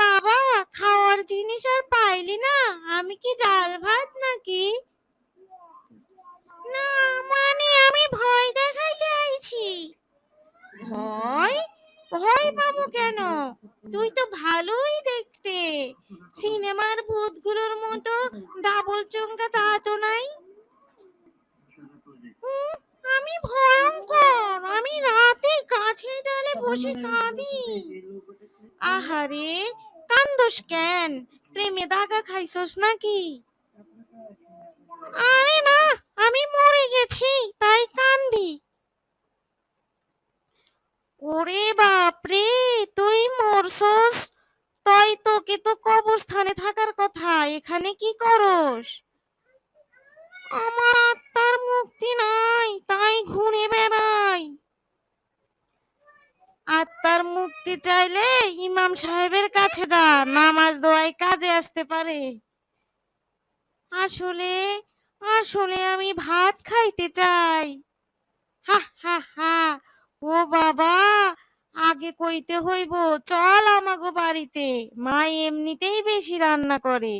বাবা, খাওয়ার জিনিস আর পাইলি না? আমি কি ডাল ভাত নাকি? না মানে আমি ভয় দেখাইতে আইছি। ভয়? ভয় পাবো কেন? তুই তো ভালোই দেখতে। সিনেমার ভূতগুলোর মতো ডাবল চমকা তো নাই। আমি ভয়ঙ্কর। আমি রাতে গাছের ডালে বসে কাঁদি। আহারে, কান্দোস কেন? প্রেমে দাগা খাইছস নাকি? আরে না, আমি মরে গেছি, তাই কান্দি। ওরে বাপরে, তুই মরছস? তাই তোকে তো কবরস্থানে থাকার কথা, এখানে কি করস? আমার আত্মার মুক্তি নাই, তাই ঘুরে বেড়াই। আত্মার মুক্তি চাইলে ইমাম সাহেবের কাছে যা নামাজ দোয়াই কাজে আসতে পারে। আসলে আসলে আমি ভাত খাইতে চাই। হা হা হা, ও বাবা, আগে কইতে হইব, চল আমাগো বাড়িতে। মা এমনিতেই বেশি রান্না করে।